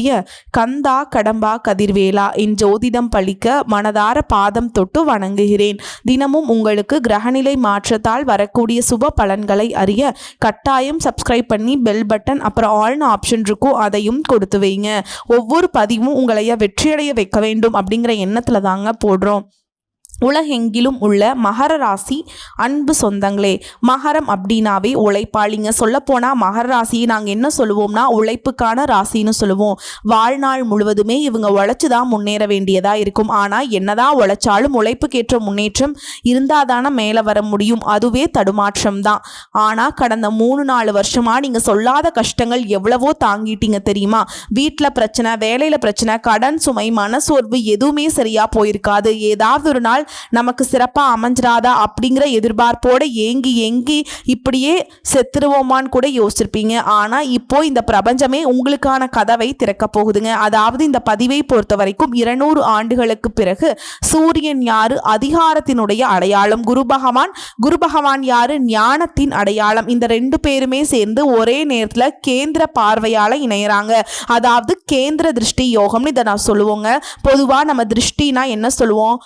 எழுப்பிய கந்தா கடம்பா கதிர்வேலா என் ஜோதிடம் பழிக்க மனதார பாதம் தொட்டு வணங்குகிறேன். தினமும் உங்களுக்கு கிரகநிலை மாற்றத்தால் வரக்கூடிய சுப பலன்களை அறிய கட்டாயம் சப்ஸ்கிரைப் பண்ணி பெல் பட்டன் அப்புறம் ஆல்னு ஆப்ஷன் இருக்கும் அதையும் கொடுத்து வைங்க. ஒவ்வொரு பதிவும் உங்களைய வெற்றியடைய வைக்க வேண்டும் அப்படிங்கிற எண்ணத்தில் தாங்க போடுறோம். உலகெங்கிலும் உள்ள மகர ராசி அன்பு சொந்தங்களே மகரம் அப்படின்னாவே உழைப்பாளிங்க. சொல்லப்போனால் மகர ராசியை நாங்கள் என்ன சொல்லுவோம்னா உழைப்புக்கான ராசின்னு சொல்லுவோம். வாழ்நாள் முழுவதுமே இவங்க உழைச்சி தான் முன்னேற வேண்டியதாக இருக்கும். ஆனால் என்னதான் உழைச்சாலும் உழைப்புக்கேற்ற முன்னேற்றம் இருந்தால் தானே மேலே வர முடியும். அதுவே தடுமாற்றம் தான் ஆனால் கடந்த மூணு நாலு வருஷமாக நீங்கள் சொல்லாத கஷ்டங்கள் எவ்வளவோ தாங்கிட்டீங்க தெரியுமா? வீட்டில் பிரச்சனை வேலையில் பிரச்சனை கடன் சுமை மனசோர்வு எதுவுமே சரியாக போயிருக்காது. ஏதாவது ஒரு நாள் நமக்கு சிறப்பாக அமைஞ்சிடாதா அப்படிங்கிற எதிர்பார்ப்போடு ஏங்கி ஏங்கி இப்படியே செத்துருவோமான்னு கூட யோசிச்சிருப்பீங்க. ஆனால் இப்போ இந்த பிரபஞ்சமே உங்களுக்கான கதவை திறக்க போகுதுங்க. அதாவது இந்த பதிவை பொறுத்த வரைக்கும் இருநூறு ஆண்டுகளுக்கு பிறகு சூரியன் யாரு? அதிகாரத்தினுடைய அடையாளம். குரு பகவான் குரு பகவான் யாரு? ஞானத்தின் அடையாளம். இந்த ரெண்டு பேருமே சேர்ந்து ஒரே நேரத்தில் கேந்திர பார்வையால் இணையறாங்க. அதாவது கேந்திர திருஷ்டி யோகம்னு இதை நான் சொல்லுவோங்க. பொதுவாக நம்ம திருஷ்டினா என்ன சொல்லுவோம்?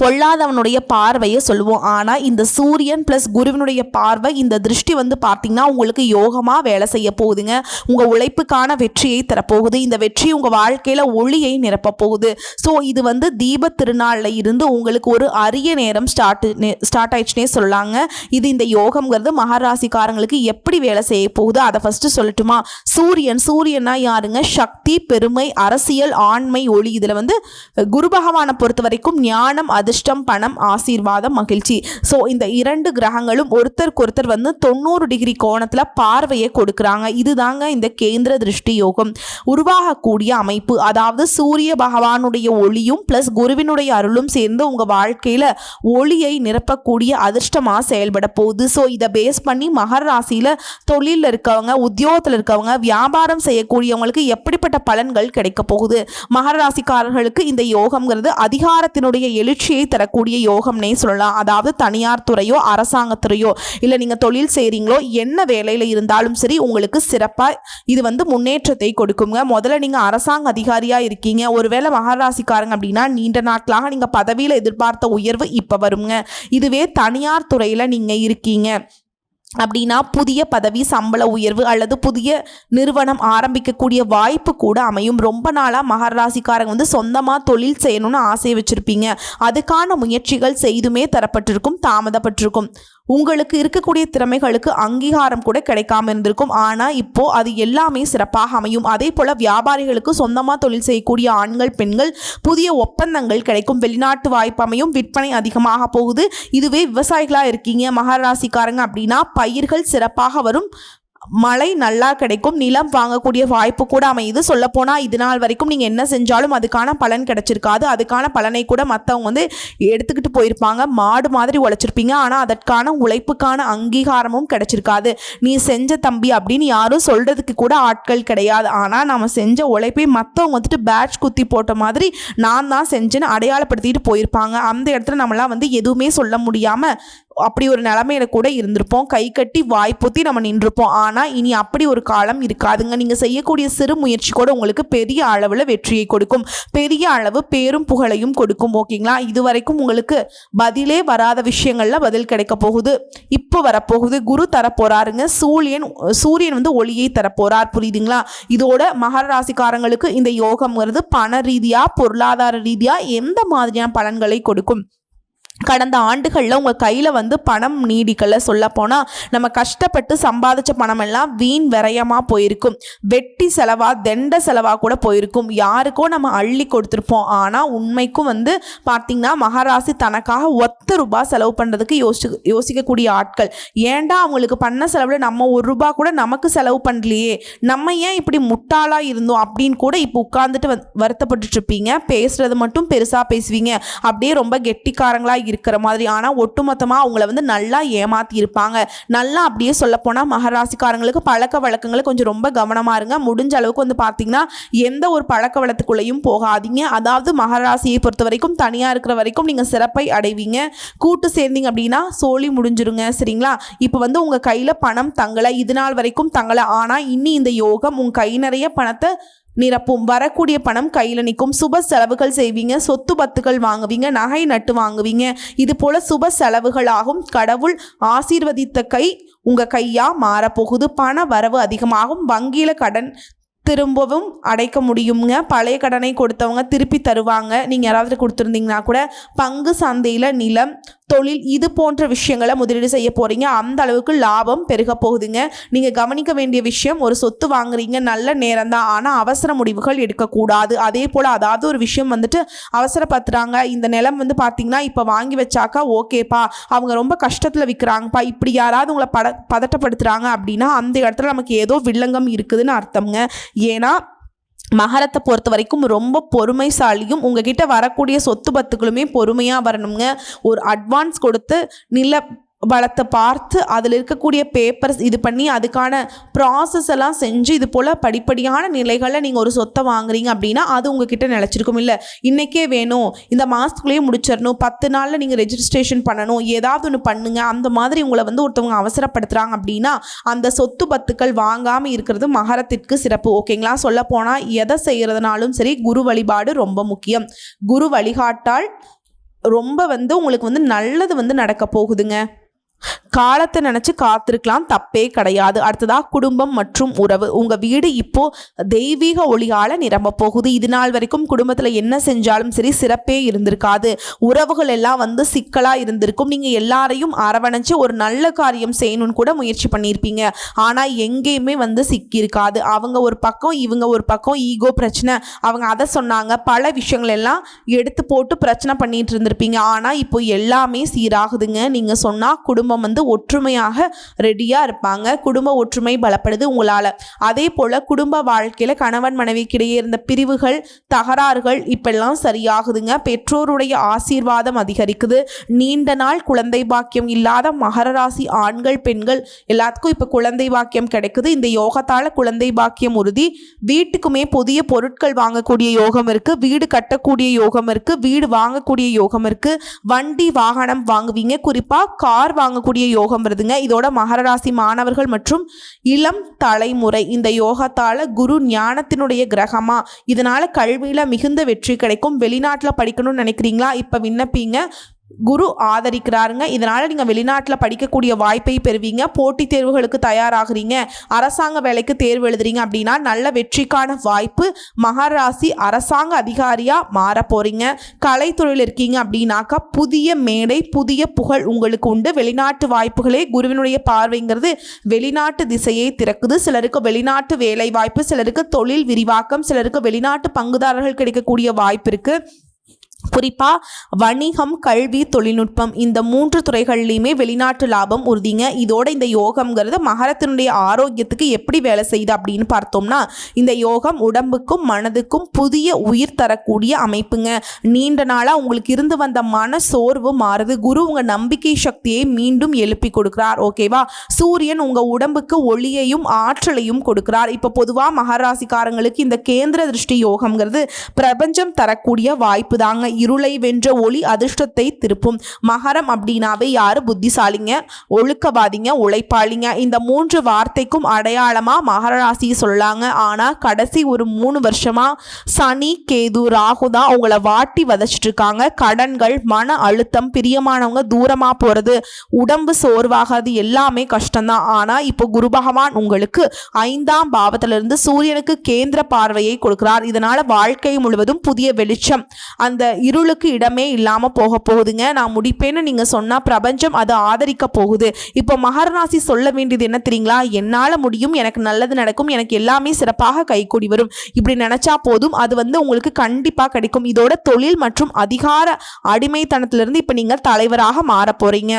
பொல்லாதவனுடைய பார்வையை சொல்லுவோம். ஆனால் இந்த சூரியன் ப்ளஸ் குருவினுடைய பார்வை இந்த திருஷ்டி வந்து பார்த்திங்கன்னா உங்களுக்கு யோகமாக வேலை செய்ய போகுதுங்க. உங்கள் உழைப்புக்கான வெற்றியை தரப்போகுது. இந்த வெற்றி உங்கள் வாழ்க்கையில் ஒளியை நிரப்ப போகுது. ஸோ இது வந்து தீப திருநாளில் இருந்து உங்களுக்கு ஒரு அரிய நேரம் ஸ்டார்ட் ஸ்டார்ட் ஆயிடுச்சுனே சொல்லலாங்க இது இந்த யோகம்ங்கிறது மகாராசிக்காரங்களுக்கு எப்படி வேலை செய்ய போகுது? அதை ஃபஸ்ட்டு சொல்லட்டுமா? சூரியன் சூரியனா யாருங்க? சக்தி பெருமை அரசியல் ஆண்மை ஒளி. இதில் வந்து குரு பகவானை பொறுத்த வரைக்கும் ஞானம் அதிர்ஷ்டம் பணம் ஆசீர்வாதம் மகிழ்ச்சி. ஸோ இந்த இரண்டு கிரகங்களும் ஒருத்தருக்கு ஒருத்தர் வந்து தொண்ணூறு டிகிரி கோணத்தில் பார்வையை கொடுக்குறாங்க. இதுதாங்க இந்த கேந்திர திருஷ்டி யோகம். உருவாகக்கூடிய அமைப்பு. அதாவது சூரிய பகவானுடைய ஒளியும் ப்ளஸ் குருவினுடைய அருளும் சேர்ந்து உங்கள் வாழ்க்கையில் ஒளியை நிரப்பக்கூடிய அதிர்ஷ்டமாக செயல்பட போகுது. ஸோ இதை பேஸ் பண்ணி மகர ராசியில் தொழிலில் இருக்கவங்க உத்தியோகத்தில் இருக்கவங்க வியாபாரம் செய்யக்கூடியவங்களுக்கு எப்படிப்பட்ட பலன்கள் கிடைக்க போகுது? மகர ராசிக்காரர்களுக்கு இந்த யோகம்ங்கிறது அதிகாரத்தினுடைய எழுச்சி மகிழ்ச்சியை தரக்கூடிய யோகம்னே சொல்லலாம். அதாவது தனியார் துறையோ அரசாங்கத்துறையோ இல்லை நீங்கள் தொழில் செய்கிறீங்களோ என்ன வேலையில் இருந்தாலும் சரி உங்களுக்கு சிறப்பாக இது வந்து முன்னேற்றத்தை கொடுக்குங்க. முதல்ல நீங்கள் அரசாங்க அதிகாரியாக இருக்கீங்க. ஒருவேளை மகாராசிக்காரங்க அப்படின்னா நீண்ட நாட்களாக நீங்கள் பதவியில் எதிர்பார்த்த உயர்வு இப்போ வருங்க. இதுவே தனியார் துறையில் நீங்கள் இருக்கீங்க. அப்படின்னா புதிய பதவி சம்பள உயர்வு அல்லது புதிய நிறுவனம் ஆரம்பிக்கக்கூடிய வாய்ப்பு கூட அமையும். ரொம்ப நாளாக மகராசிக்காரங்க வந்து சொந்தமாக தொழில் செய்யணும்னு ஆசை வச்சுருப்பீங்க. அதுக்கான முயற்சிகள் செய்துமே தரப்பட்டிருக்கும் தாமதப்பட்டிருக்கும். உங்களுக்கு இருக்கக்கூடிய திறமைகளுக்கு அங்கீகாரம் கூட கிடைக்காம இருந்திருக்கும். ஆனால் இப்போ அது எல்லாமே சிறப்பாக அமையும். அதே போல் வியாபாரிகளுக்கு சொந்தமாக தொழில் செய்யக்கூடிய ஆண்கள் பெண்கள் புதிய ஒப்பந்தங்கள் கிடைக்கும். வெளிநாட்டு வாய்ப்பு அமையும். விற்பனை அதிகமாக போகுது. இதுவே விவசாயிகளாக இருக்கீங்க மகாராசிக்காரங்க அப்படின்னா பயிர்கள் சிறப்பாக வரும். மழை நல்லா கிடைக்கும் நிலம் வாங்கக்கூடிய வாய்ப்பு கூட அமையுது. சொல்லப்போனால் இது நாள் வரைக்கும் நீங்கள் என்ன செஞ்சாலும் அதுக்கான பலன் கிடைச்சிருக்காது. அதுக்கான பலனை கூட மற்றவங்க வந்து எடுத்துக்கிட்டு போயிருப்பாங்க. மாடு மாதிரி உழைச்சிருப்பீங்க. ஆனால் அதற்கான உழைப்புக்கான அங்கீகாரமும் கிடைச்சிருக்காது. நீ செஞ்ச தம்பி அப்படின்னு யாரும் சொல்கிறதுக்கு கூட ஆட்கள் கிடையாது. ஆனால் நம்ம செஞ்ச உழைப்பை மற்றவங்க வந்துட்டு பேட்ச் குத்தி போட்ட மாதிரி நான் தான் செஞ்சேன்னு அடையாளப்படுத்திட்டு போயிருப்பாங்க. அந்த இடத்துல நம்மளாம் வந்து எதுவுமே சொல்ல முடியாமல் அப்படி ஒரு நிலமையில கூட இருந்திருப்போம். கை கட்டி வாய்ப்புத்தி நம்ம நின்றுப்போம். ஆனால் இனி அப்படி ஒரு காலம் இருக்காதுங்க. நீங்கள் செய்யக்கூடிய சிறு முயற்சி கூட உங்களுக்கு பெரிய அளவில் வெற்றியை கொடுக்கும். பெரிய அளவு பேரும் புகழையும் கொடுக்கும். ஓகேங்களா? இது வரைக்கும் உங்களுக்கு பதிலே வராத விஷயங்கள்ல பதில் கிடைக்க போகுது. இப்போ வரப்போகுது. குரு தரப்போறாருங்க. சூரியன் சூரியன் வந்து ஒளியை தரப்போறார். புரியுதுங்களா? இதோட மகர ராசிக்காரங்களுக்கு இந்த யோகம்ங்கிறது பண ரீதியாக பொருளாதார ரீதியாக எந்த மாதிரியான பலன்களை கொடுக்கும்? கடந்த ஆண்டுகளில் உங்கள் கையில் வந்து பணம் நீடிக்கல சொல்லப்போனால் நம்ம கஷ்டப்பட்டு சம்பாதிச்ச பணம் எல்லாம் வீண் விரயமாக போயிருக்கும். வெட்டி செலவாக தெண்ட செலவாக கூட போயிருக்கும். யாருக்கோ நம்ம அள்ளி கொடுத்துருப்போம். ஆனால் உண்மைக்கும் வந்து பார்த்திங்கன்னா மகாராசி தனக்காக ஒத்த ரூபாய் செலவு பண்ணுறதுக்கு யோசிச்சு யோசிக்கக்கூடிய ஆட்கள். ஏன்டா அவங்களுக்கு பண்ண செலவில் நம்ம ஒரு ரூபா கூட நமக்கு செலவு பண்ணலையே? நம்ம ஏன் இப்படி முட்டாளாக இருந்தோம்? அப்படின்னு கூட இப்போ உட்காந்துட்டு வ பேசுகிறது மட்டும் பெருசாக பேசுவீங்க. அப்படியே ரொம்ப கெட்டிக்காரங்களாக இருக்கிற மாதிரி. ஆனால் ஒட்டுமொத்தமாக அவங்கள வந்து நல்லா ஏமாத்தி இருப்பாங்க நல்லா அப்படியே சொல்லப்போனால் மகராசிக்காரங்களுக்கு பழக்க வழக்கங்களை கொஞ்சம் ரொம்ப கவனமாக இருங்க. முடிஞ்ச அளவுக்கு வந்து பார்த்தீங்கன்னா எந்த ஒரு பழக்க வழக்கத்துக்குள்ளேயும் போகாதீங்க. அதாவது மகராசியை பொறுத்த வரைக்கும் தனியாக இருக்கிற வரைக்கும் நீங்கள் சிறப்பை அடைவீங்க. கூட்டு சேர்ந்தீங்க அப்படின்னா சோழி முடிஞ்சிருங்க சரிங்களா? இப்போ வந்து உங்கள் கையில் பணம் தங்கலை. இது நாள் வரைக்கும் தங்கலை. ஆனால் இன்னி இந்த யோகம் உங்கள் கை நிறைய பணத்தை நிரப்பும். வரக்கூடிய பணம் கையில் நிற்கும் சுப செலவுகள் செய்வீங்க. சொத்து பத்துகள் வாங்குவீங்க. நகை நட்டு வாங்குவீங்க. இது போல சுப செலவுகளாகும். கடவுள் ஆசீர்வதித்த கை உங்கள் கையாக மாறப்போகுது. பண வரவு அதிகமாகும். வங்கியில் கடன் திரும்பவும் அடைக்க முடியுங்க. பழைய கடனை கொடுத்தவங்க திருப்பி தருவாங்க. நீங்கள் யாராவது கொடுத்துருந்தீங்கன்னா கூட பங்கு சந்தையில் நிலம் தொழில் இது போன்ற விஷயங்களை முதலீடு செய்ய போகிறீங்க அந்த அளவுக்கு லாபம் பெருக போகுதுங்க. நீங்கள் கவனிக்க வேண்டிய விஷயம் ஒரு சொத்து வாங்குறீங்க நல்ல நேரம் தான். ஆனால் அவசர முடிவுகள் எடுக்கக்கூடாது. அதே போல் அதாவது ஒரு விஷயம் வந்துட்டு அவசரப்படுத்துகிறாங்க இந்த நிலம் வந்து பார்த்தீங்கன்னா இப்போ வாங்கி வச்சாக்கா ஓகேப்பா. அவங்க ரொம்ப கஷ்டத்தில் விற்கிறாங்கப்பா இப்படி யாராவது உங்களை பட பதட்டப்படுத்துகிறாங்க அப்படின்னா அந்த இடத்துல நமக்கு ஏதோ வில்லங்கம் இருக்குதுன்னு அர்த்தம்ங்க. ஏன்னா மகரத்தை பொறுத்த வரைக்கும் ரொம்ப பொறுமைசாலியும் உங்ககிட்ட வரக்கூடிய சொத்து பத்துக்களுமே பொறுமையாக வரணுங்க. ஒரு அட்வான்ஸ் கொடுத்து நில வளத்தை பார்த்து அதில் இருக்கக்கூடிய பேப்பர்ஸ் இது பண்ணி அதுக்கான ப்ராசஸ் எல்லாம் செஞ்சு இது போல் படிப்படியான நிலைகளில் நீங்கள் ஒரு சொத்தை வாங்குறீங்க அப்படின்னா அது உங்ககிட்ட நிலச்சிருக்கும். இல்லை இன்றைக்கே வேணும். இந்த மாதத்துக்குள்ளேயே முடிச்சிடணும். பத்து நாளில் நீங்கள் ரெஜிஸ்ட்ரேஷன் பண்ணணும். ஏதாவது ஒன்று பண்ணுங்க. அந்த மாதிரி உங்களை வந்து ஒருத்தவங்க அவசரப்படுத்துகிறாங்க அப்படின்னா அந்த சொத்து பத்துக்கள் வாங்காமல் இருக்கிறது மகரத்திற்கு சிறப்பு. ஓகேங்களா சொல்ல போனால் எதை செய்கிறதுனாலும் சரி குரு வழிபாடு ரொம்ப முக்கியம். குரு வழிகாட்டால் ரொம்ப வந்து உங்களுக்கு வந்து நல்லது வந்து நடக்க போகுதுங்க. காலத்தை நினச்சி காத்திருக்கலாம் தப்பே கிடையாது. அடுத்ததாக குடும்பம் மற்றும் உறவு. உங்கள் வீடு இப்போ தெய்வீக ஒளியால் நிரம்ப போகுது. இது நாள் வரைக்கும் குடும்பத்தில் என்ன செஞ்சாலும் சரி சிறப்பே இருந்திருக்காது. உறவுகள் எல்லாம் வந்து சிக்கலாக இருந்திருக்கும். நீங்கள் எல்லாரையும் அரவணைச்சு ஒரு நல்ல காரியம் செய்யணும்னு கூட முயற்சி பண்ணியிருப்பீங்க. ஆனால் எங்கேயுமே வந்து சிக்கியிருக்காது. அவங்க ஒரு பக்கம் இவங்க ஒரு பக்கம் ஈகோ பிரச்சனை. அவங்க அதை சொன்னாங்க. பல விஷயங்கள் எல்லாம் எடுத்து போட்டு பிரச்சனை பண்ணிட்டு இருந்திருப்பீங்க. ஆனால் இப்போ எல்லாமே சீராகுதுங்க. நீங்கள் சொன்னால் குடும்பம் வந்து ஒற்றுமையாக ரெடியாக இருப்பாங்க. குடும்ப ஒற்றுமை பலப்படுது உங்களால். அதே போல் குடும்ப வாழ்க்கையில் கணவன் மனைவிக்கிடையே இருந்த பிரிவுகள் தகராறுகள் இப்பெல்லாம் சரியாகுதுங்க. பெற்றோருடைய ஆசீர்வாதம் அதிகரிக்குது. நீண்ட நாள் குழந்தை பாக்கியம் இல்லாத மகர ராசி ஆண்கள் பெண்கள் எல்லாத்துக்கும் இப்போ குழந்தை பாக்கியம் கிடைக்குது. இந்த யோகத்தால் குழந்தை பாக்கியம் உறுதி. வீட்டுக்குமே புதிய பொருட்கள் வாங்கக்கூடிய யோகம் இருக்குது வீடு கட்டக்கூடிய யோகம் இருக்குது வீடு வாங்கக்கூடிய யோகம் இருக்குது வண்டி வாகனம் வாங்குவீங்க. குறிப்பாக கார் வாங்கக்கூடிய யோகம் வருதுங்க. இதோட மகரராசி மாணவர்கள் மற்றும் இளம் தலைமுறை. இந்த யோகத்தால் குரு ஞானத்தினுடைய கிரகமா? இதனால கல்வியில் மிகுந்த வெற்றி கிடைக்கும். வெளிநாட்டில் படிக்கணும்னு நினைக்கிறீங்களா? இப்போ விண்ணப்பிங்க. குரு ஆதரிக்கிறாருங்க. இதனால் நீங்கள் வெளிநாட்டில் படிக்கக்கூடிய வாய்ப்பை பெறுவீங்க. போட்டித் தேர்வுகளுக்கு தயாராகிறீங்க. அரசாங்க வேலைக்கு தேர்வு எழுதுறீங்க அப்படின்னா நல்ல வெற்றிக்கான வாய்ப்பு மகராசி அரசாங்க அதிகாரியாக மாற போகிறீங்க கலைத்துறையில் இருக்கீங்க அப்படின்னாக்கா புதிய மேடை புதிய புகழ் உங்களுக்கு உண்டு. வெளிநாட்டு வாய்ப்புகளே குருவினுடைய பார்வைங்கிறது வெளிநாட்டு திசையை திறக்குது. சிலருக்கு வெளிநாட்டு வேலை வாய்ப்பு சிலருக்கு தொழில் விரிவாக்கம் சிலருக்கு வெளிநாட்டு பங்குதாரர்கள் கிடைக்கக்கூடிய வாய்ப்பு இருக்குது குறிப்பாக வணிகம் கல்வி தொழில்நுட்பம் இந்த மூன்று துறைகள்லையுமே வெளிநாட்டு லாபம் உறுதிங்க. இதோட இந்த யோகம்ங்கிறது மகரத்தினுடைய ஆரோக்கியத்துக்கு எப்படி வேலை செய்யுது அப்படின்னு பார்த்தோம்னா இந்த யோகம் உடம்புக்கும் மனதுக்கும் புதிய உயிர் தரக்கூடிய அமைப்புங்க. நீண்ட நாளாக உங்களுக்கு இருந்து வந்த மன சோர்வு மாறுது. குரு உங்கள் நம்பிக்கை சக்தியை மீண்டும் எழுப்பி கொடுக்குறார். ஓகேவா சூரியன் உங்கள் உடம்புக்கு ஒளியையும் ஆற்றலையும் கொடுக்குறார். இப்போ பொதுவாக மகராசிக்காரங்களுக்கு இந்த கேந்திர திருஷ்டி யோகம்ங்கிறது பிரபஞ்சம் தரக்கூடிய வாய்ப்பு தாங்க. இருளை வென்ற ஒளி அதிர்ஷ்டத்தை திருப்பும். மகரம் அப்படின்னாவே யாரு? புத்திசாலிங்க ஒழுக்கவாதிங்க உழைப்பாளிங்க. இந்த மூன்று வார்த்தைக்கும் அடையாளமா மகர ராசியை சொல்லாங்க. ஆனா கடைசி ஒரு மூணு வருஷமா சனி கேது ராகு தான் உங்களை வாட்டி வதச்சிட்டு இருக்காங்க கடன்கள் மன அழுத்தம் பிரியமானவங்க தூரமா போறது உடம்பு சோர்வாகாது எல்லாமே கஷ்டம்தான். ஆனா இப்போ குரு பகவான் உங்களுக்கு ஐந்தாம் பாவத்திலிருந்து சூரியனுக்கு கேந்திர பார்வையை கொடுக்கிறார். இதனால வாழ்க்கை முழுவதும் புதிய வெளிச்சம். அந்த இருளுக்கு இடமே இல்லாமல் போக போகுதுங்க. நான் முடிப்பேன்னு நீங்கள் சொன்னால் பிரபஞ்சம் அதை ஆதரிக்க போகுது. இப்போ மகரராசி சொல்ல வேண்டியது என்ன தெரியுங்களா? என்னால் முடியும் எனக்கு நல்லது நடக்கும் எனக்கு எல்லாமே சிறப்பாக கைகூடி வரும். இப்படி நினச்சா போதும். அது வந்து உங்களுக்கு கண்டிப்பாக கிடைக்கும். இதோட தொழில் மற்றும் அதிகார அடிமைத்தனத்திலிருந்து இப்போ நீங்கள் தலைவராக மாற போகிறீங்க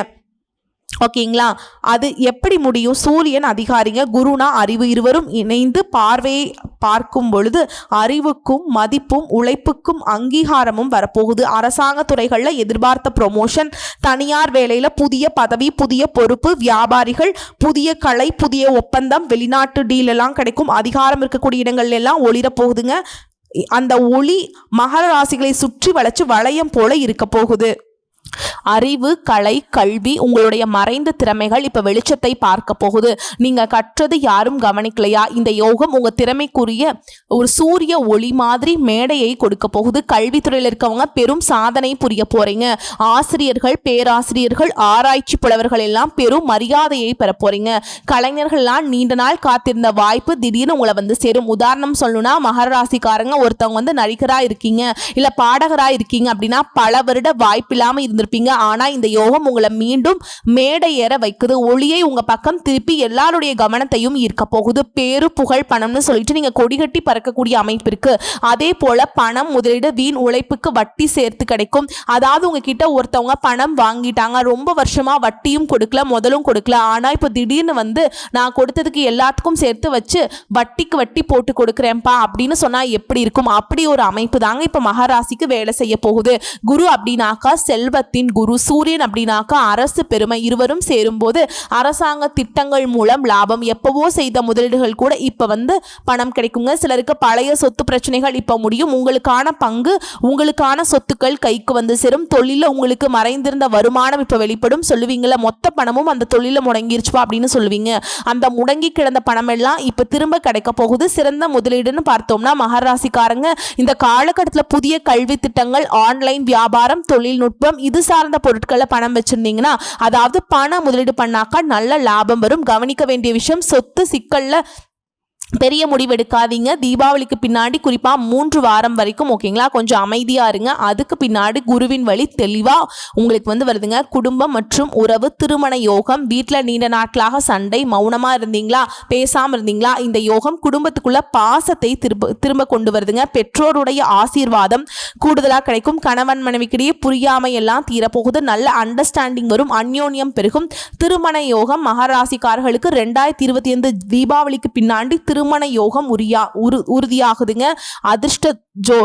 ஓகேங்களா அது எப்படி முடியும்? சூரியன் அதிகாரிங்க குருனா அறிவு இருவரும் இணைந்து பார்வையை பார்க்கும் பொழுது அறிவுக்கும் மதிப்பும் உழைப்புக்கும் அங்கீகாரமும் வரப்போகுது. அரசாங்க துறைகளில் எதிர்பார்த்த ப்ரொமோஷன் தனியார் வேலையில் புதிய பதவி புதிய பொறுப்பு வியாபாரிகள் புதிய கலை புதிய ஒப்பந்தம் வெளிநாட்டு டீல் எல்லாம் கிடைக்கும். அதிகாரம் இருக்கக்கூடிய இடங்கள்ல எல்லாம் ஒளிரப் போகுதுங்க. அந்த ஒளி மகர ராசிகளை சுற்றி வளைச்சு வளையம் போல இருக்க போகுது. அறிவு கலை கல்வி உங்களுடைய மறைந்த திறமைகள் இப்போ வெளிச்சத்தை பார்க்க போகுது. நீங்கள் கற்றது யாரும் கவனிக்கலையா? இந்த யோகம் உங்கள் திறமைக்குரிய ஒரு சூரிய ஒளி மாதிரி மேடையை கொடுக்க போகுது. கல்வித்துறையில் இருக்கவங்க பெரும் சாதனை புரிய போகிறீங்க ஆசிரியர்கள் பேராசிரியர்கள் ஆராய்ச்சி புலவர்கள் எல்லாம் பெரும் மரியாதையை பெற போகிறீங்க கலைஞர்கள்லாம் நீண்ட நாள் காத்திருந்த வாய்ப்பு திடீர்னு உங்களை வந்து சேரும். உதாரணம் சொல்லணும்னா மகராசிக்காரங்க ஒருத்தவங்க வந்து நடிகராக இருக்கீங்க. இல்லை பாடகராக இருக்கீங்க அப்படின்னா பல வருட வாய்ப்பில்லாமல் இருந்திருப்பீங்க. ஆனால் இந்த யோகம் உங்களை மீண்டும் மேடை ஏற வைக்குது. ஒளியை உங்கள் பக்கம் திருப்பி எல்லாருடைய கவனத்தையும் ஈர்க்க போகுது. பேரு புகழ் பணம்னு சொல்லிட்டு நீங்கள் கொடிகட்டி பறக்கக்கூடிய அமைப்பு இருக்கு. அதே போல் பணம் முதலீடு வீண் உழைப்புக்கு வட்டி சேர்த்து கிடைக்கும். அதாவது உங்ககிட்ட ஒருத்தவங்க பணம் வாங்கிட்டாங்க. ரொம்ப வருஷமாக வட்டியும் கொடுக்கல முதலும் கொடுக்கல. ஆனால் இப்போ திடீர்னு வந்து நான் கொடுத்ததுக்கு எல்லாத்துக்கும் சேர்த்து வச்சு வட்டிக்கு வட்டி போட்டு கொடுக்குறேன்ப்பா அப்படின்னு சொன்னால் எப்படி இருக்கும்? அப்படி ஒரு அமைப்பு தாங்க இப்போ மகாராசிக்கு வேலை செய்ய போகுது. குரு அப்படின்னாக்கா செல்வத்தின் குரு சூரியன் அப்படின்னாக்கா அரசு பெருமை. இருவரும் சேரும்போது அரசாங்க திட்டங்கள் மூலம் லாபம் எப்பவோ செய்த முதலீடுகள் கூட இப்போ வந்து பணம் கிடைக்குங்க. சிலருக்கு பழைய சொத்து பிரச்சனைகள் இப்போ முடியும். உங்களுக்கான பங்கு உங்களுக்கான சொத்துக்கள் கைக்கு வந்து சேரும். தொழிலில் உங்களுக்கு மறைந்திருந்த வருமானம் இப்போ வெளிப்படும். சொல்லுவீங்களே மொத்த பணமும் அந்த தொழிலில் முடங்கிருச்சுப்பா அப்படின்னு சொல்லுவீங்க. அந்த முடங்கி கிடந்த பணம் எல்லாம் இப்போ திரும்ப கிடைக்க போகுது. சிறந்த முதலீடுன்னு பார்த்தோம்னா மகராசிக்காரங்க இந்த காலகட்டத்தில் புதிய கல்வி திட்டங்கள் ஆன்லைன் வியாபாரம் தொழில்நுட்பம் இது சார்ந்த பொருட்களை பணம் வச்சிருந்தீங்கன்னா அதாவது பணம் முதலீடு பண்ணாக்கா நல்ல லாபம் வரும். கவனிக்க வேண்டிய விஷயம் சொத்து சிக்கல்ல பெரிய முடிவெடுக்காதீங்க. தீபாவளிக்கு பின்னாடி குறிப்பாக மூன்று வாரம் வரைக்கும் ஓகேங்களா கொஞ்சம் அமைதியாக இருங்க. அதுக்கு பின்னாடி குருவின் வழி தெளிவாக உங்களுக்கு வந்து வருதுங்க. குடும்பம் மற்றும் உறவு திருமண யோகம் வீட்டில் நீண்ட நாட்களாக சண்டை மௌனமாக இருந்தீங்களா? பேசாமல் இருந்தீங்களா? இந்த யோகம் குடும்பத்துக்குள்ள பாசத்தை திரும்ப திரும்ப கொண்டு வருதுங்க. பெற்றோருடைய ஆசீர்வாதம் கூடுதலாக கிடைக்கும். கணவன் மனைவிக்கிடையே புரியாமை எல்லாம் தீரப்போகுது. நல்ல அண்டர்ஸ்டாண்டிங் வரும். அந்யோன்யம் பெருகும். திருமண யோகம் மகராசிக்காரர்களுக்கு ரெண்டாயிரத்தி இருபத்தி ஐந்து தீபாவளிக்கு பின்னாடி திருமண யோகம் உரியா உரு உறுதியாகுதுங்க. அதிர்ஷ்ட ஜோ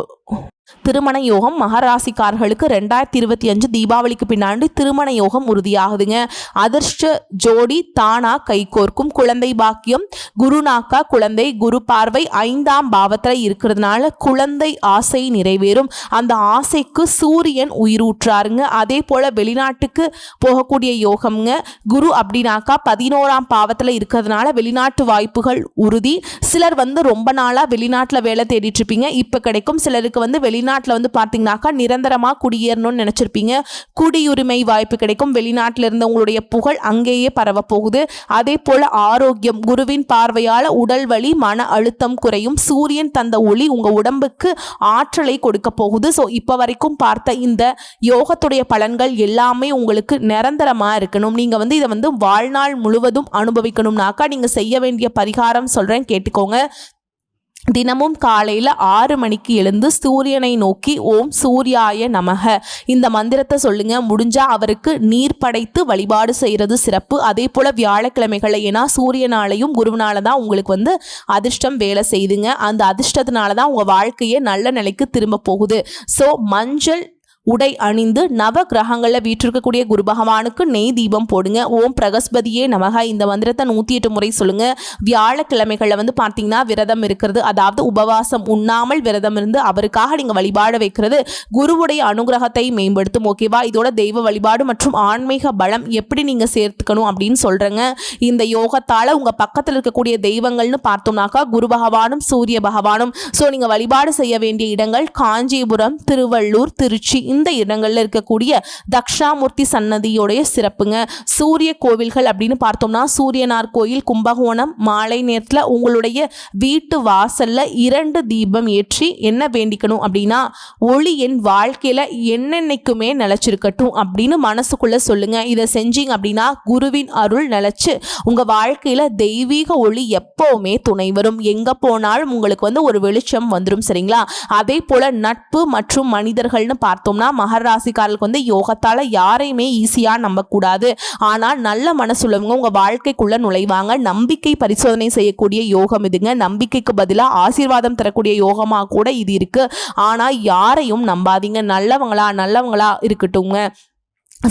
திருமண யோகம் மகராசிக்காரர்களுக்கு ரெண்டாயிரத்தி இருபத்தி அஞ்சு தீபாவளிக்கு பின்னாடி திருமண யோகம் உறுதியாகுதுங்க. அதிர்ஷ்ட ஜோடி தானா கைகோர்க்கும் குழந்தை பாக்கியம் குருநாக்கா குழந்தை குரு பார்வை ஐந்தாம் பாவத்தில் இருக்கிறதுனால குழந்தை ஆசை நிறைவேறும். அந்த ஆசைக்கு சூரியன் உயிரூற்றாருங்க. அதே போல் வெளிநாட்டுக்கு போகக்கூடிய யோகம்ங்க. குரு அப்படின்னாக்கா பதினோராம் பாவத்தில் இருக்கிறதுனால வெளிநாட்டு வாய்ப்புகள் உறுதி. சிலர் வந்து ரொம்ப நாளாக வெளிநாட்டில் வேலை தேடிட்டு இருப்பீங்க. இப்போ கிடைக்கும் சிலருக்கு வந்து வெளி வெளிநாட்டில் வந்து பார்த்தீங்கன்னாக்கா நிரந்தரமாக குடியேறணும்னு நினச்சிருப்பீங்க. குடியுரிமை வாய்ப்பு கிடைக்கும். வெளிநாட்டில் இருந்த உங்களுடைய புகழ் அங்கேயே பரவப்போகுது அதே போல் ஆரோக்கியம் குருவின் பார்வையால் உடல் வலி மன அழுத்தம் குறையும். சூரியன் தந்த ஒளி உங்கள் உடம்புக்கு ஆற்றலை கொடுக்க போகுது. ஸோ இப்போ வரைக்கும் பார்த்த இந்த யோகத்துடைய பலன்கள் எல்லாமே உங்களுக்கு நிரந்தரமாக இருக்கணும். நீங்கள் வந்து இதை வந்து வாழ்நாள் முழுவதும் அனுபவிக்கணும்னாக்கா நீங்கள் செய்ய வேண்டிய பரிகாரம் சொல்கிறேன் கேட்டுக்கோங்க. தினமும் காலையில் ஆறு மணிக்கு எழுந்து சூரியனை நோக்கி ஓம் சூர்யாய நமக. இந்த மந்திரத்தை சொல்லுங்க. முடிஞ்சா அவருக்கு நீர் படைத்து வழிபாடு செய்கிறது சிறப்பு. அதே போல் வியாழக்கிழமைகளை ஏன்னா சூரியனாலையும் குருவினால தான் உங்களுக்கு வந்து அதிர்ஷ்டம் வேலை செய்துங்க. அந்த அதிர்ஷ்டத்தினால தான் உங்கள் வாழ்க்கையே நல்ல நிலைக்கு திரும்ப போகுது. ஸோ மஞ்சள் உடை அணிந்து நவ கிரகங்களில் வீற்றிருக்கக்கூடிய குரு பகவானுக்கு நெய் தீபம் போடுங்க. ஓம் பிரகஸ்பதியே நமக. இந்த மந்திரத்தை நூற்றி எட்டு முறை சொல்லுங்க. வியாழக்கிழமைகளில் வந்து பார்த்தீங்கன்னா விரதம் இருக்கிறது. அதாவது உபவாசம் உண்ணாமல் விரதம் இருந்து அவருக்காக நீங்கள் வழிபாட வைக்கிறது குருவுடைய அனுகிரகத்தை மேம்படுத்தும். ஓகேவா இதோட தெய்வ வழிபாடு மற்றும் ஆன்மீக பலம் எப்படி நீங்கள் சேர்த்துக்கணும் அப்படின்னு சொல்கிறேங்க இந்த யோகத்தால் உங்கள் பக்கத்தில் இருக்கக்கூடிய தெய்வங்கள்னு பார்த்தோம்னாக்கா குரு பகவானும் சூரிய பகவானும். ஸோ நீங்கள் வழிபாடு செய்ய வேண்டிய இடங்கள் காஞ்சிபுரம் திருவள்ளூர் திருச்சி இந்த இடங்களில் இருக்கக்கூடிய தக்ஷாமூர்த்தி சன்னதியோடைய சிறப்புங்க. சூரிய கோவில்கள் அப்படின்னு பார்த்தோம்னா சூரியனார் கோயில் கும்பகோணம் மாலை நேரத்தில் உங்களுடைய வீட்டு வாசலில் இரண்டு தீபம் ஏற்றி என்ன வேண்டிக்கணும் அப்படின்னா ஒளி என் வாழ்க்கையில் என்னென்னைக்குமே நிலச்சிருக்கட்டும் அப்படின்னு மனசுக்குள்ளே சொல்லுங்கள் இதை செஞ்சீங்க அப்படின்னா குருவின் அருள் நிலச்சி உங்கள் வாழ்க்கையில் தெய்வீக ஒளி எப்போவுமே துணை வரும். எங்கே போனாலும் உங்களுக்கு வந்து ஒரு வெளிச்சம் வந்துடும் சரிங்களா? அதே போல் நட்பு மற்றும் மனிதர்கள்னு பார்த்தோம்னா மகர ராசிக்காரர்களுக்கு வந்து யோகத்தால் யாரையுமே ஈஸியாக நம்பக்கூடாது. ஆனால் நல்ல மனசுள்ளவங்க உங்கள் வாழ்க்கைக்குள்ளே நுழைவாங்க. நம்பிக்கை பரிசோதனை செய்யக்கூடிய யோகம் இதுங்க. நம்பிக்கைக்கு பதிலாக ஆசீர்வாதம் தரக்கூடிய யோகமாக கூட இது இருக்குது ஆனால் யாரையும் நம்பாதீங்க. நல்லவங்களா நல்லவங்களா இருக்கட்டுங்க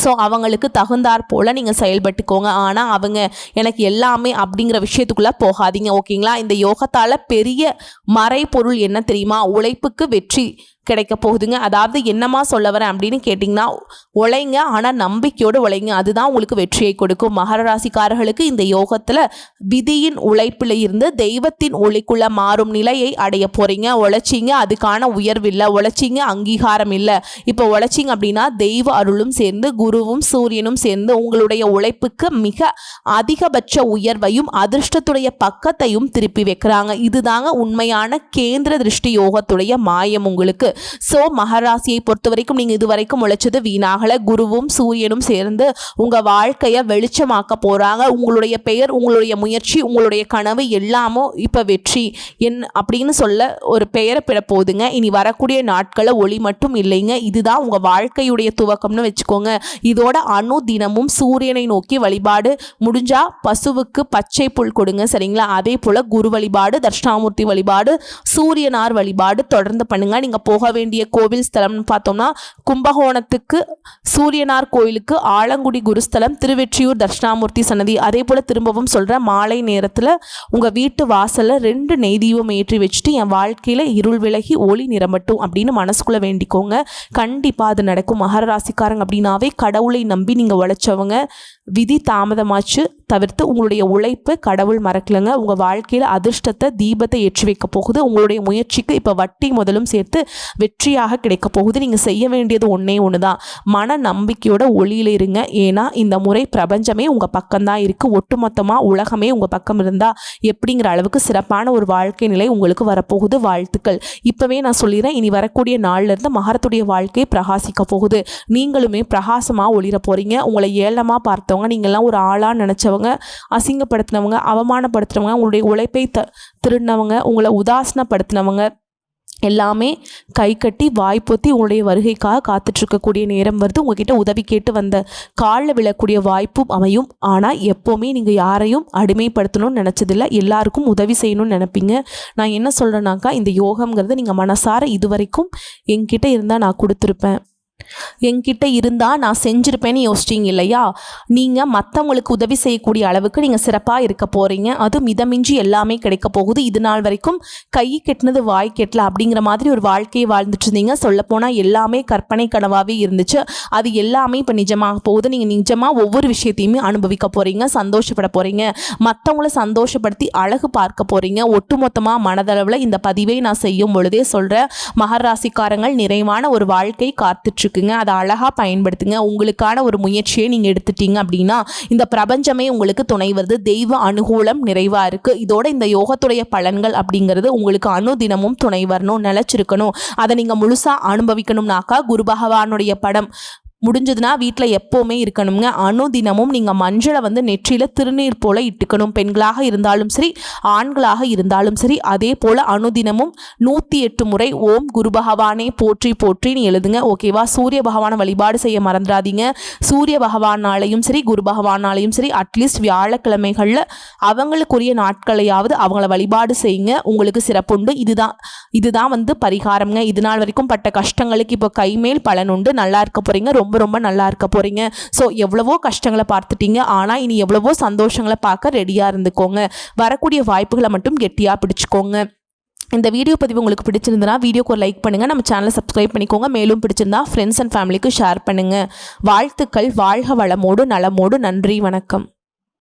ஸோ அவங்களுக்கு தகுந்தாற் போல் நீங்கள் செயல்பட்டுக்கோங்க. ஆனால் அவங்க எனக்கு எல்லாமே அப்படிங்கிற விஷயத்துக்குள்ளே போகாதீங்க. ஓகேங்களா? இந்த யோகத்தால் பெரிய மறைப்பொருள் என்ன தெரியுமா? உழைப்புக்கு வெற்றி. கிடைக்க போகுதுங்க. அதாவது என்னமா சொல்ல வரேன் அப்படின்னு கேட்டிங்கன்னா உழைங்க ஆனால் நம்பிக்கையோடு உழைங்க. அதுதான் உங்களுக்கு வெற்றியை கொடுக்கும். மகர ராசிக்காரர்களுக்கு இந்த யோகத்தில் விதியின் உழைப்பில் இருந்து தெய்வத்தின் ஒளிக்குள்ள மாறும் நிலையை அடைய போகிறீங்க உழைச்சிங்க அதுக்கான உயர்வு இல்லை. உழைச்சிங்க அங்கீகாரம் இல்லை. இப்போ உழைச்சிங்க அப்படின்னா தெய்வ அருளும் சேர்ந்து குருவும் சூரியனும் சேர்ந்து உங்களுடைய உழைப்புக்கு மிக அதிகபட்ச உயர்வையும் அதிர்ஷ்டத்துடைய பக்கத்தையும் திருப்பி வைக்கிறாங்க. இதுதாங்க உண்மையான கேந்திர திருஷ்டி யோகத்துடைய மாயம் உங்களுக்கு. ஸோ மகராசியை பொறுத்த வரைக்கும் நீங்கள் இது வரைக்கும் உழைச்சது வீணாகல. குருவும் சூரியனும் சேர்ந்து உங்கள் வாழ்க்கையை வெளிச்சமாக்க போகிறாங்க உங்களுடைய பெயர் உங்களுடைய முயற்சி உங்களுடைய கனவு எல்லாமும் இப்போ வெற்றி. என் அப்படின்னு சொல்ல ஒரு பெயரை பெற இனி வரக்கூடிய நாட்களில் ஒளி மட்டும் இல்லைங்க. இதுதான் உங்கள் வாழ்க்கையுடைய துவக்கம்னு வச்சுக்கோங்க. இதோட அணு தினமும் சூரியனை நோக்கி வழிபாடு. முடிஞ்சா பசுவுக்கு பச்சை புல் கொடுங்க சரிங்களா? அதே போல் குரு வழிபாடு தட்சிணாமூர்த்தி வழிபாடு சூரியனார் வழிபாடு தொடர்ந்து பண்ணுங்க. நீங்கள் போக போக வேண்டிய கோவில் ஸ்தலம்னு பார்த்தோம்னா கும்பகோணத்துக்கு சூரியனார் கோயிலுக்கு ஆலங்குடி குருஸ்தலம் திருவெற்றியூர் தட்சிணாமூர்த்தி சன்னதி. அதே போல் திரும்பவும் சொல்கிறேன் மாலை நேரத்தில் உங்கள் வீட்டு வாசலில் ரெண்டு நெய் தீபம் ஏற்றி வச்சுட்டு என் வாழ்க்கையில் இருள் விலகி ஒளி நிரம்பட்டும் அப்படின்னு மனசுக்குள்ளே வேண்டிக்கோங்க. கண்டிப்பாக அது நடக்கும். மகர ராசிக்காரங்க அப்படின்னாவே கடவுளை நம்பி நீங்கள் உழைச்சவங்க. விதி தாமதமாச்சு. தவிர்த்து உங்களுடைய உழைப்பு கடவுள் மறக்கலைங்க. உங்கள் வாழ்க்கையில் அதிர்ஷ்டத்தை தீபத்தை ஏற்றி வைக்க போகுது. உங்களுடைய முயற்சிக்கு இப்போ வட்டி முதலும் சேர்த்து வெற்றியாக கிடைக்க போகுது. நீங்கள் செய்ய வேண்டியது ஒன்றே ஒன்று தான் மன நம்பிக்கையோட ஒளியில் இருங்க. ஏன்னா இந்த முறை பிரபஞ்சமே உங்கள் பக்கம்தான் இருக்குது ஒட்டுமொத்தமாக உலகமே உங்கள் பக்கம் இருந்தால் எப்படிங்கிற அளவுக்கு சிறப்பான ஒரு வாழ்க்கை நிலை உங்களுக்கு வரப்போகுது. வாழ்த்துக்கள். இப்போவே நான் சொல்லிடுறேன். இனி வரக்கூடிய நாள்லேருந்து மகரத்துடைய வாழ்க்கையை பிரகாசிக்க போகுது. நீங்களுமே பிரகாசமாக ஒளிர போகிறீங்க உங்களை ஏளமாக பார்த்தவங்க நீங்கள்லாம் ஒரு ஆளாக நினச்சவங்க அசிங்கப்படுத்தினவங்க அவமானப்படுத்துனவங்க உங்களுடைய உழைப்பை த திருடினவங்க உங்களை உதாசனப்படுத்தினவங்க எல்லாமே கை கட்டி வாய்ப்பொத்தி உங்களுடைய வருகைக்காக காத்துட்ருக்கக்கூடிய நேரம் வருது. உங்ககிட்ட உதவி கேட்டு வந்த காலில் விழக்கூடிய வாய்ப்பும் அமையும். ஆனால் எப்போவுமே நீங்கள் யாரையும் அடிமைப்படுத்தணும்னு நினச்சதில்ல. எல்லாருக்கும் உதவி செய்யணும்னு நினைப்பீங்க. நான் என்ன சொல்கிறேன்னாக்கா இந்த யோகங்கிறது நீங்கள் மனசார இதுவரைக்கும் என்கிட்ட இருந்தால் நான் கொடுத்துருப்பேன். என்கிட்ட இருந்தால் நான் செஞ்சுருப்பேன்னு யோசிச்சிங்க இல்லையா? நீங்கள் மற்றவங்களுக்கு உதவி செய்யக்கூடிய அளவுக்கு நீங்கள் சிறப்பாக இருக்க போகிறீங்க அது மிதமிஞ்சி எல்லாமே கிடைக்க போகுது. இது நாள் வரைக்கும் கை கெட்டினது வாய் கெட்டல அப்படிங்கிற மாதிரி ஒரு வாழ்க்கையை வாழ்ந்துட்டு இருந்தீங்க. சொல்லப்போனால் எல்லாமே கற்பனை கனவாகவே இருந்துச்சு. அது எல்லாமே இப்போ நிஜமாக போகுது. நீங்கள் நிஜமாக ஒவ்வொரு விஷயத்தையுமே அனுபவிக்க போகிறீங்க சந்தோஷப்பட போகிறீங்க மற்றவங்கள சந்தோஷப்படுத்தி அழகு பார்க்க போகிறீங்க ஒட்டுமொத்தமாக மனதளவில் இந்த பதிவை நான் செய்யும் பொழுதே சொல்கிறேன் மகராசிக்காரங்கள் நிறைவான ஒரு வாழ்க்கை இருக்குங்க அதை அழகாக பயன்படுத்துங்க. உங்களுக்கான ஒரு முயற்சியை நீங்கள் எடுத்துட்டீங்க அப்படின்னா இந்த பிரபஞ்சமே உங்களுக்கு துணை வருது. தெய்வ அனுகூலம் நிறைவாக இருக்குது இதோட இந்த யோகத்துடைய பலன்கள் அப்படிங்கிறது உங்களுக்கு அனுதினமும் துணை வரணும் நிலச்சிருக்கணும். அதை நீங்கள் முழுசாக அனுபவிக்கணும்னாக்கா குரு பகவானுடைய படம் முடிஞ்சதுன்னா வீட்டில் எப்போவுமே இருக்கணுங்க அனுதினமும் நீங்கள் மஞ்சளை வந்து நெற்றியில் திருநீர் போல் இட்டுக்கணும். பெண்களாக இருந்தாலும் சரி ஆண்களாக இருந்தாலும் சரி அதே போல் அனுதினமும் நூற்றி எட்டு முறை ஓம் குரு பகவானே போற்றி போற்றின்னு எழுதுங்க. ஓகேவா சூரிய பகவானை வழிபாடு செய்ய மறந்துடாதீங்க. சூரிய பகவானாலையும் சரி குரு பகவானாலையும் சரி அட்லீஸ்ட் வியாழக்கிழமைகளில் அவங்களுக்குரிய நாட்களையாவது அவங்கள வழிபாடு செய்யுங்க. உங்களுக்கு சிறப்புண்டு. இதுதான் இதுதான் வந்து பரிகாரம்ங்க. இது நாள் வரைக்கும் பட்ட கஷ்டங்களுக்கு இப்போ கைமேல் பலன் உண்டு. நல்லா இருக்க போகிறீங்க ரொம்ப ரொம்ப ரொம்ப நல்லா இருக்க போகிறீங்க ஸோ எவ்வளவோ கஷ்டங்களை பார்த்துட்டீங்க. ஆனால் இனி எவ்வளவோ சந்தோஷங்களை பார்க்க ரெடியாக இருந்துக்கோங்க. வரக்கூடிய வாய்ப்புகளை மட்டும் கெட்டியாக பிடிச்சிக்கோங்க. இந்த வீடியோ பதிவு உங்களுக்கு பிடிச்சிருந்தனா வீடியோக்கு ஒரு லைக் பண்ணுங்கள் நம்ம சேனலை சப்ஸ்கிரைப் பண்ணிக்கோங்க. மேலும் பிடிச்சிருந்தா ஃப்ரெண்ட்ஸ் அண்ட் ஃபேமிலிக்கு ஷேர் பண்ணுங்கள் வாழ்த்துக்கள். வாழ்க வளமோடு நலமோடு. நன்றி. வணக்கம்.